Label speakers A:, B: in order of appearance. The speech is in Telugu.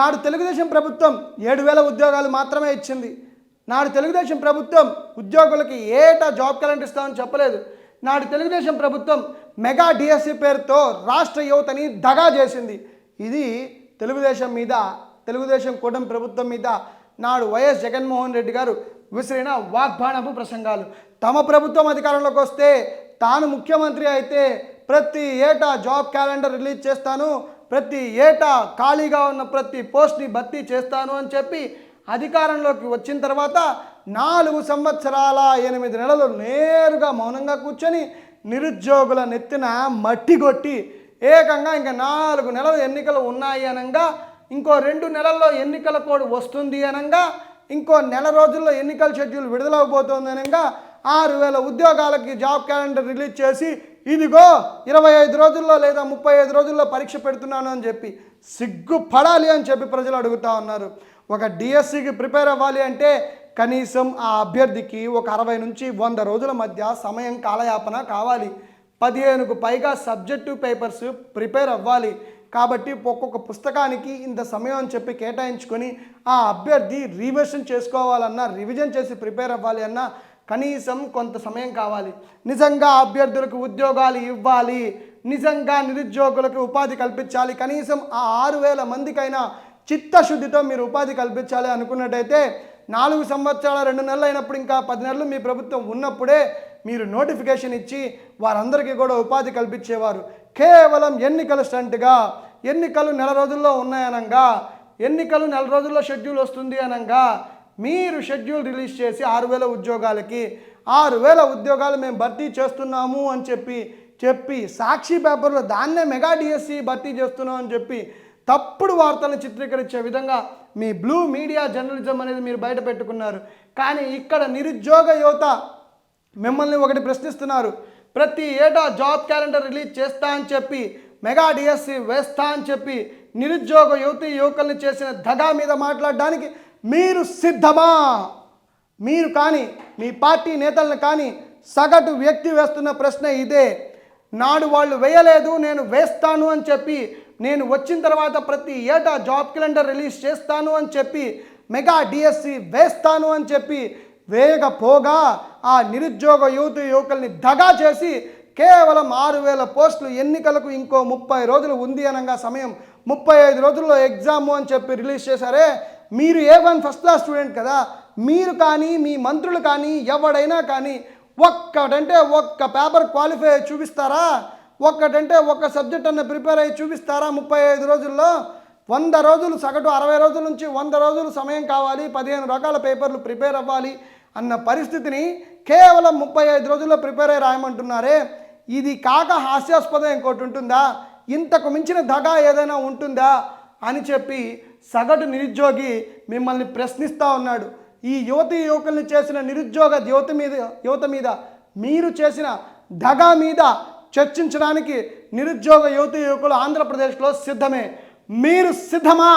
A: నాడు తెలుగుదేశం ప్రభుత్వం ఏడు వేల ఉద్యోగాలు మాత్రమే ఇచ్చింది. నాడు తెలుగుదేశం ప్రభుత్వం ఉద్యోగులకి ఏటా జాబ్ క్యాలెండర్ ఇస్తామని చెప్పలేదు. నాడు తెలుగుదేశం ప్రభుత్వం మెగా డిఎస్సి పేరుతో రాష్ట్ర యువతని దగా చేసింది. ఇది తెలుగుదేశం మీద తెలుగుదేశం కూటమి ప్రభుత్వం మీద నాడు వైఎస్ జగన్మోహన్ రెడ్డి గారు విసిరిన వాగ్బాణపు ప్రసంగాలు. తమ ప్రభుత్వం అధికారంలోకి వస్తే తాను ముఖ్యమంత్రి అయితే ప్రతి ఏటా జాబ్ క్యాలెండర్ రిలీజ్ చేస్తాను ప్రతి ఏటా ఖాళీగా ఉన్న ప్రతి పోస్ట్ని భర్తీ చేస్తాను అని చెప్పి అధికారంలోకి వచ్చిన తర్వాత నాలుగు సంవత్సరాల ఎనిమిది నెలలు నేరుగా మౌనంగా కూర్చొని నిరుద్యోగుల నెత్తిన మట్టి కొట్టి ఏకంగా ఇంకా నాలుగు నెలలు ఎన్నికలు ఉన్నాయి అనగా ఇంకో రెండు నెలల్లో ఎన్నికల కోడ్ వస్తుంది అనగా ఇంకో నెల రోజుల్లో ఎన్నికల షెడ్యూల్ విడుదలవబోతోంది అనగా ఆరు వేల ఉద్యోగాలకి జాబ్ క్యాలెండర్ రిలీజ్ చేసి ఇదిగో ఇరవై ఐదు రోజుల్లో లేదా ముప్పై ఐదు రోజుల్లో పరీక్ష పెడుతున్నాను అని చెప్పి సిగ్గుపడాలి అని చెప్పి ప్రజలు అడుగుతా ఉన్నారు. ఒక డిఎస్సికి ప్రిపేర్ అవ్వాలి అంటే కనీసం ఆ అభ్యర్థికి ఒక అరవై నుంచి వంద రోజుల మధ్య సమయం కాలయాపన కావాలి. పదిహేనుకు పైగా సబ్జెక్టు పేపర్స్ ప్రిపేర్ అవ్వాలి. కాబట్టి ఒక్కొక్క పుస్తకానికి ఇంత సమయం అని చెప్పి కేటాయించుకొని ఆ అభ్యర్థి రివిజన్ చేసుకోవాలన్నా రివిజన్ చేసి ప్రిపేర్ అవ్వాలి అన్నా కనీసం కొంత సమయం కావాలి. నిజంగా అభ్యర్థులకు ఉద్యోగాలు ఇవ్వాలి. నిజంగా నిరుద్యోగులకు ఉపాధి కల్పించాలి. కనీసం ఆ ఆరు వేల మందికైనా చిత్తశుద్ధితో మీరు ఉపాధి కల్పించాలి అనుకున్నట్టయితే నాలుగు సంవత్సరాల రెండు నెలలు అయినప్పుడు ఇంకా పది నెలలు మీ ప్రభుత్వం ఉన్నప్పుడే మీరు నోటిఫికేషన్ ఇచ్చి వారందరికీ కూడా ఉపాధి కల్పించేవారు. కేవలం ఎన్నికల స్టంట్గా ఎన్నికలు నెల రోజుల్లో ఉన్నాయనంగా ఎన్నికలు నెల రోజుల్లో షెడ్యూల్ వస్తుంది అనంగా మీరు షెడ్యూల్ రిలీజ్ చేసి ఆరు వేల ఉద్యోగాలకి ఆరు వేల ఉద్యోగాలు మేము భర్తీ చేస్తున్నాము అని చెప్పి చెప్పి సాక్షి పేపర్లో దాన్నే మెగా డిఎస్సి భర్తీ చేస్తున్నాం అని చెప్పి తప్పుడు వార్తలను చిత్రీకరించే విధంగా మీ బ్లూ మీడియా జర్నలిజం అనేది మీరు బయట పెట్టుకున్నారు. కానీ ఇక్కడ నిరుద్యోగ యువత మిమ్మల్ని ఒకటి ప్రశ్నిస్తున్నారు. ప్రతి ఏటా జాబ్ క్యాలెండర్ రిలీజ్ చేస్తా అని చెప్పి మెగా డిఎస్సి వేస్తా అని చెప్పి నిరుద్యోగ యువతి యువకుల్ని చేసిన దగా మీద మాట్లాడడానికి మీరు సిద్ధమా? మీరు కానీ మీ పార్టీ నేతలను కానీ సగటు వ్యక్తి వేస్తున్న ప్రశ్న ఇదే. నాడు వాళ్ళు వేయలేదు నేను వేస్తాను అని చెప్పి నేను వచ్చిన తర్వాత ప్రతి ఏటా జాబ్ క్యాలెండర్ రిలీజ్ చేస్తాను అని చెప్పి మెగా డిఎస్సి వేస్తాను అని చెప్పి వేయకపోగా ఆ నిరుద్యోగ యువత యువకుల్ని దగా చేసి కేవలం ఆరు వేల పోస్టులు ఎన్నికలకు ఇంకో ముప్పై రోజులు ఉంది అనగా సమయం ముప్పై ఐదు రోజుల్లో ఎగ్జాము అని చెప్పి రిలీజ్ చేశారే. మీరు A one first class student కదా మీరు కానీ మీ మంత్రులు కానీ ఎవడైనా కానీ ఒక్కటంటే ఒక్క పేపర్ క్వాలిఫై అయ్యి చూపిస్తారా? ఒక్కటంటే ఒక్క సబ్జెక్ట్ అన్న ప్రిపేర్ అయ్యి చూపిస్తారా ముప్పై ఐదు రోజుల్లో? వంద రోజులు సగటు అరవై రోజుల నుంచి వంద రోజులు సమయం కావాలి పదిహేను రకాల పేపర్లు ప్రిపేర్ అవ్వాలి అన్న పరిస్థితిని కేవలం ముప్పై ఐదు రోజుల్లో ప్రిపేర్ అయ్యి రాయమంటున్నారే. ఇది కాక హాస్యాస్పదం ఇంకోటి ఉంటుందా? ఇంతకు మించిన దగా ఏదైనా ఉంటుందా? అని చెప్పి సగటు నిరుద్యోగి మిమ్మల్ని ప్రశ్నిస్తూ ఉన్నాడు. ఈ యువతి యువకుల్ని చేసిన నిరుద్యోగ యువత మీద యువత మీద మీరు చేసిన దగా మీద చర్చించడానికి నిరుద్యోగ యువతి యువకులు ఆంధ్రప్రదేశ్లో సిద్ధమే. మీరు సిద్ధమా?